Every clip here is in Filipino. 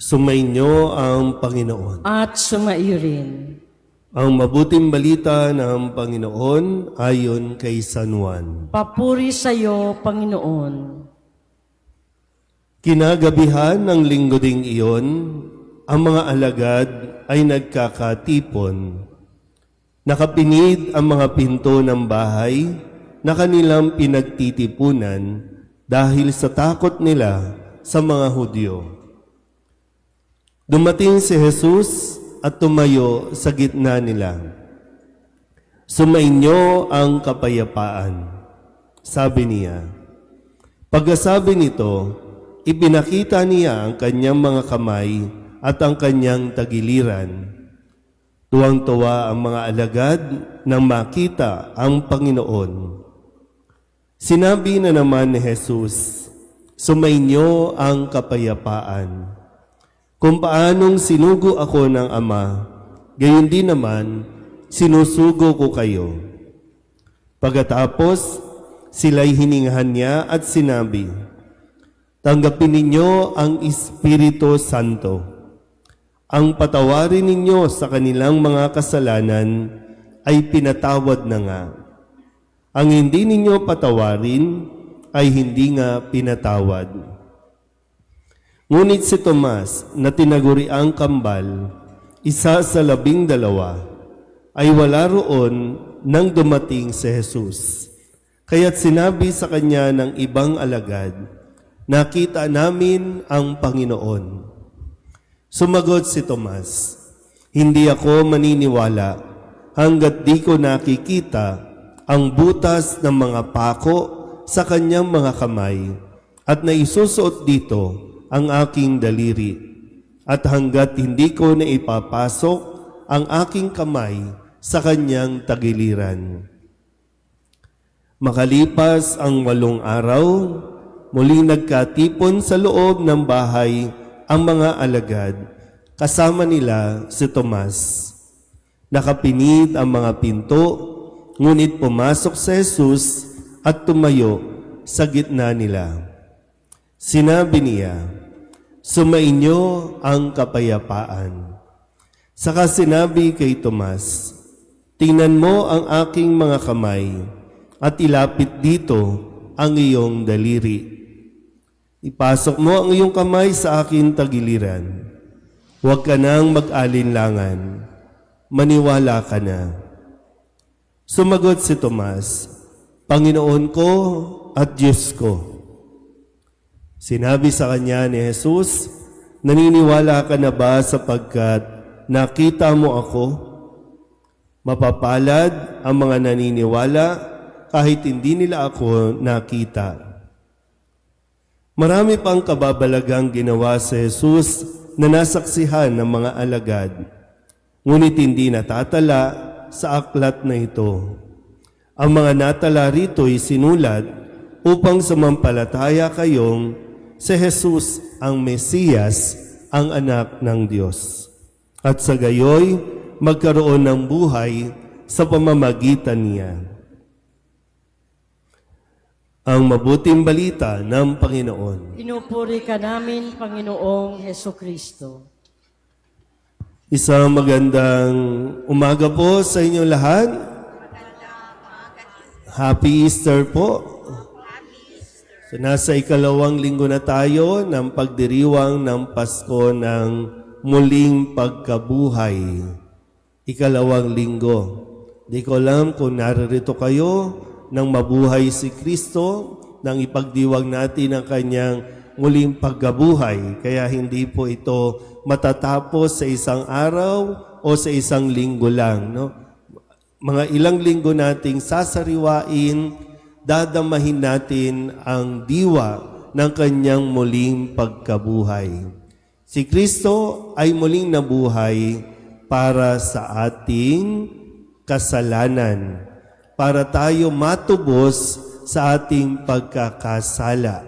Sumainyo ang Panginoon. at sumaiyo rin. Ang mabuting balita ng Panginoon ayon kay San Juan. Papuri sa iyo, Panginoon. Kinagabihan ng linggo ding iyon, ang mga alagad ay nagkakatipon. Nakapinid ang mga pinto ng bahay na kanilang pinagtitipunan dahil sa takot nila sa mga Hudyo. Dumating si Jesus at tumayo sa gitna nila. Sumainyo ang kapayapaan, sabi niya. Pagkasabi nito, ipinakita niya ang kanyang mga kamay at ang kanyang tagiliran. Tuwang-tuwa ang mga alagad nang makita ang Panginoon. Sinabi na naman ni Jesus, Sumainyo ang kapayapaan. Kung paanong sinugo ako ng Ama, gayon din naman sinusugo ko kayo. Pagkatapos, sila'y hiningahan niya at sinabi, Tanggapin ninyo ang Espiritu Santo. Ang patawarin ninyo sa kanilang mga kasalanan ay pinatawad na nga. Ang hindi ninyo patawarin ay hindi nga pinatawad. Ngunit si Tomas na tinaguri ang kambal, isa sa labing dalawa, ay wala roon nang dumating si Jesus. Kaya't sinabi sa kanya ng ibang alagad, Nakita namin ang Panginoon. Sumagot si Tomas, Hindi ako maniniwala hanggat di ko nakikita ang butas ng mga pako sa kanyang mga kamay at naisusuot dito ang aking daliri at hanggat hindi ko na ipapasok ang aking kamay sa kanyang tagiliran. Makalipas ang walong araw, muling nagkatipon sa loob ng bahay ang mga alagad, kasama nila si Tomas. Nakapinid ang mga pinto, ngunit pumasok si Jesus at tumayo sa gitna nila. Sinabi niya, Sumainyo ang kapayapaan. Saka sinabi kay Tomas, Tingnan mo ang aking mga kamay at ilapit dito ang iyong daliri. Ipasok mo ang iyong kamay sa aking tagiliran. Huwag ka nang mag-alinlangan. Maniwala ka na. Sumagot si Tomas, Panginoon ko at Diyos ko. Sinabi sa kanya ni Jesus, Naniniwala ka na ba sapagkat nakita mo ako? Mapapalad ang mga naniniwala kahit hindi nila ako nakita. Marami pang kababalagang ginawa si Jesus na nasaksihan ng mga alagad, ngunit hindi natatala sa aklat na ito. Ang mga natala rito ay sinulat upang sumampalataya kayong si Jesus ang Mesiyas, ang anak ng Diyos. At sa gayoy, magkaroon ng buhay sa pamamagitan niya. Ang mabuting balita ng Panginoon. Pinupuri ka namin, Panginoong Heso Kristo. Isang magandang umaga po sa inyo lahat. Happy Easter po. So nasa ikalawang linggo na tayo ng pagdiriwang ng Pasko ng muling pagkabuhay. Ikalawang linggo. Di ko alam kung naririto kayo nang mabuhay si Kristo, nang ipagdiwang natin ang kanyang muling pagkabuhay. Kaya hindi po ito matatapos sa isang araw o sa isang linggo lang. No? Mga ilang linggo nating sasariwain, dadamahin natin ang diwa ng kanyang muling pagkabuhay. Si Kristo ay muling nabuhay para sa ating kasalanan, para tayo matubos sa ating pagkakasala.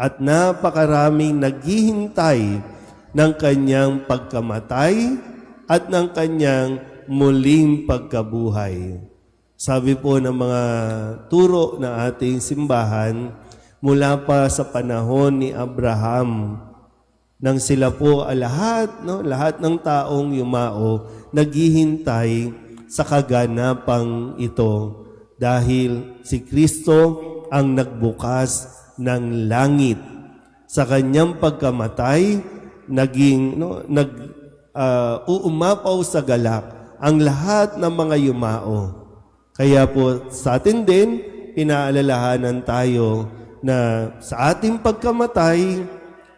At napakaraming naghihintay ng kanyang pagkamatay at ng kanyang muling pagkabuhay. Sabi po ng mga turo ng ating simbahan, mula pa sa panahon ni Abraham, nang sila po ah, lahat, no, lahat ng taong yumao naghihintay sa kaganapang ito dahil si Kristo ang nagbukas ng langit. Sa kanyang pagkamatay naging no nag ah, uumapaw sa galak ang lahat ng mga yumao kaya po sa atin din pinaalalahanan tayo na sa ating pagkamatay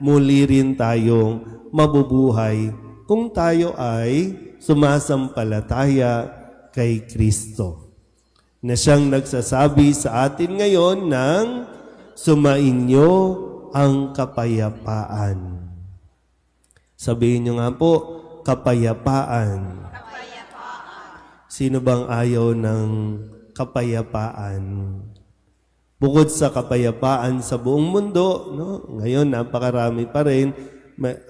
muli rin tayong mabubuhay kung tayo ay sumasampalataya kay Kristo na siyang nagsasabi sa atin ngayon ng sumainyo ang kapayapaan. Sabihin nyo nga po, kapayapaan. Sino bang ayaw ng kapayapaan? Bukod sa kapayapaan sa buong mundo, no? ngayon napakarami pa rin,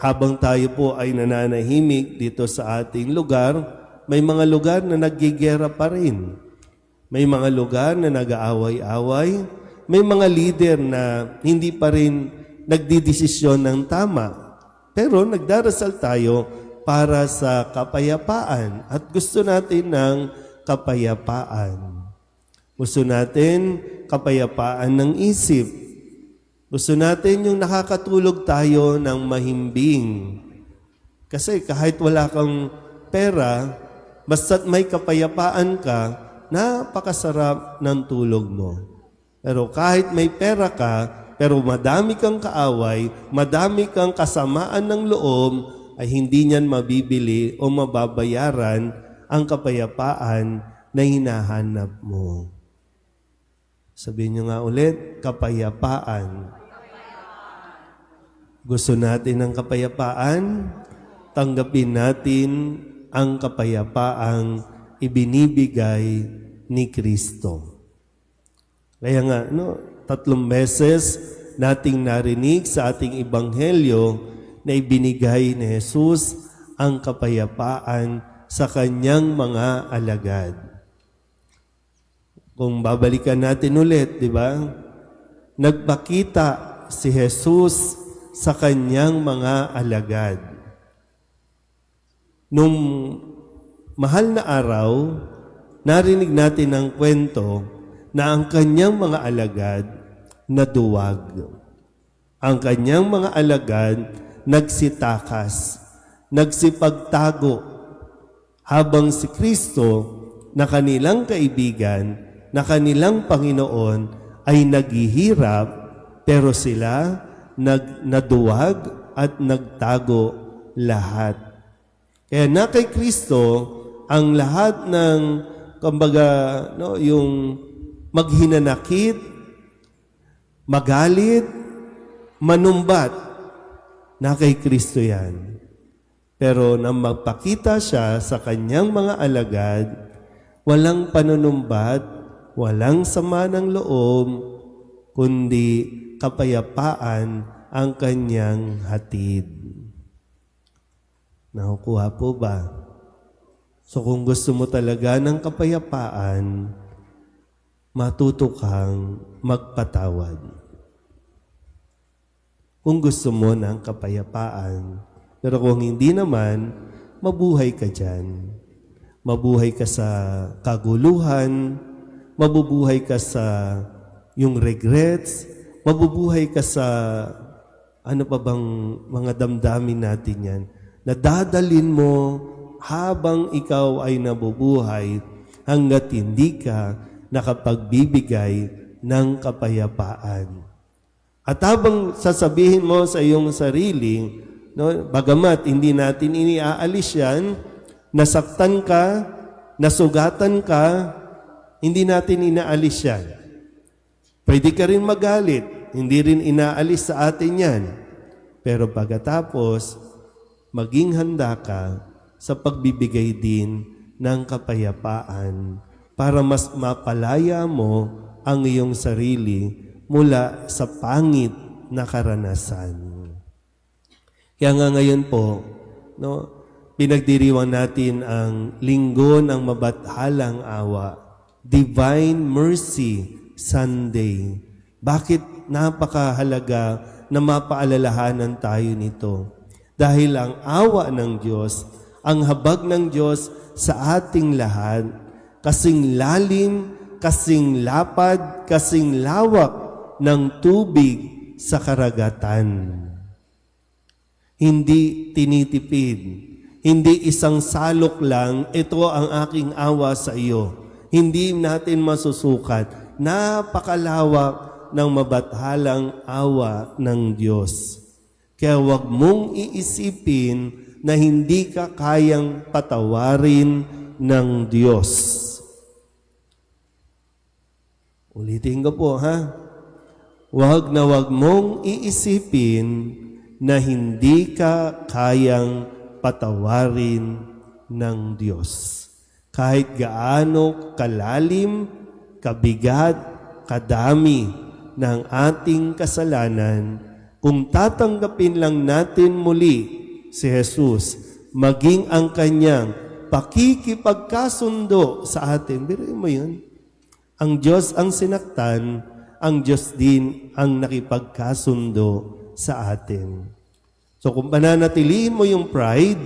habang tayo po ay nananahimik dito sa ating lugar, may mga lugar na naggigera pa rin. May mga lugar na nag-aaway-away. May mga leader na hindi pa rin nagdidesisyon ng tama. Pero nagdarasal tayo para sa kapayapaan at gusto natin ng kapayapaan. Gusto natin kapayapaan ng isip. Gusto natin yung nakakatulog tayo ng mahimbing. Kasi kahit wala kang pera, basta't may kapayapaan ka, napakasarap ng tulog mo. Pero kahit may pera ka, pero madami kang kaaway, madami kang kasamaan ng loob, ay hindi niyan mabibili o mababayaran ang kapayapaan na hinahanap mo. Sabihin niyo nga ulit, kapayapaan. Gusto natin ng kapayapaan? Tanggapin natin ang kapayapaang ibinibigay ni Kristo. Kaya nga, no, tatlong beses nating narinig sa ating ibanghelyo na ibinigay ni Jesus ang kapayapaan sa kanyang mga alagad. Kung babalikan natin ulit, di ba? Nagpakita si Jesus sa kanyang mga alagad. Nung mahal na araw, narinig natin ang kwento na ang kanyang mga alagad naduwag. Ang kanyang mga alagad nagsitakas, nagsipagtago, habang si Kristo na kanilang kaibigan, na kanilang Panginoon ay naghihirap, pero sila nag naduwag at nagtago lahat. Kaya na kay Kristo ang lahat ng kumbaga no yung maghinanakit, magalit, manumbat na kay Kristo 'yan. Pero nang magpakita siya sa kanyang mga alagad, walang panunumbat, walang sama ng loob, kundi kapayapaan ang kanyang hatid. Nakukuha po ba? So kung gusto mo talaga ng kapayapaan, matuto kang magpatawad. Kung gusto mo ng kapayapaan, pero kung hindi naman, mabuhay ka dyan. Mabuhay ka sa kaguluhan, mabubuhay ka sa yung regrets, mabubuhay ka sa ano pa bang mga damdamin natin yan, na dadalin mo habang ikaw ay nabubuhay hanggat hindi ka nakapagbibigay ng kapayapaan. At habang sasabihin mo sa iyong sarili, no, bagamat hindi natin iniaalis yan, nasaktan ka, nasugatan ka, hindi natin inaalis yan. Pwede ka rin magalit, hindi rin inaalis sa atin yan. Pero pagkatapos, maging handa ka sa pagbibigay din ng kapayapaan para mas mapalaya mo ang iyong sarili mula sa pangit na karanasan. Kaya nga ngayon po, no, pinagdiriwang natin ang linggo ng mabathalang awa, Divine Mercy Sunday. Bakit napakahalaga na mapaalalahanan tayo nito? Dahil ang awa ng Diyos, ang habag ng Diyos sa ating lahat, kasing lalim, kasing lapad, kasing lawak ng tubig sa karagatan. Hindi tinitipid. Hindi isang salok lang, ito ang aking awa sa iyo. Hindi natin masusukat. Napakalawak ng mabathalang awa ng Diyos. Kaya huwag mong iisipin na hindi ka kayang patawarin ng Diyos. Ulitin ko po ha. Huwag na huwag mong iisipin na hindi ka kayang patawarin ng Diyos. Kahit gaano kalalim, kabigat, kadami ng ating kasalanan, kung tatanggapin lang natin muli si Jesus, maging ang kanyang pakikipagkasundo sa atin. Biruin mo yun. Ang Diyos ang sinaktan, ang Diyos din ang nakipagkasundo sa atin. So kung pananatilihin mo yung pride,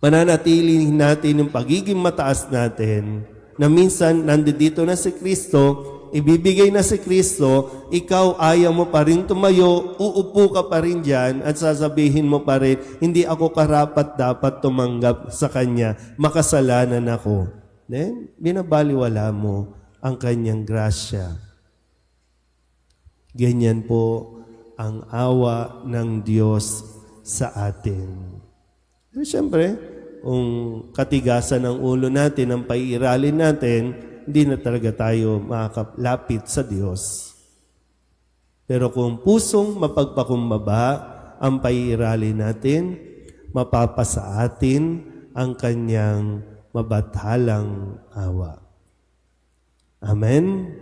pananatilihin natin yung pagiging mataas natin, na minsan nandito na si Kristo, ibibigay na si Kristo, ikaw ayaw mo pa rin tumayo, uupo ka pa rin dyan at sasabihin mo pa rin, hindi ako karapat dapat tumanggap sa Kanya, makasalanan ako. Then, binabaliwala mo ang Kanyang grasya. Ganyan po ang awa ng Diyos sa atin. Pero siyempre, kung katigasan ng ulo natin, ang paiiralin natin, hindi na talaga tayo makakalapit sa Diyos. Pero kung pusong mapagpakumbaba ang paiiralin natin, mapapasa atin ang kanyang mabathalang awa. Amen?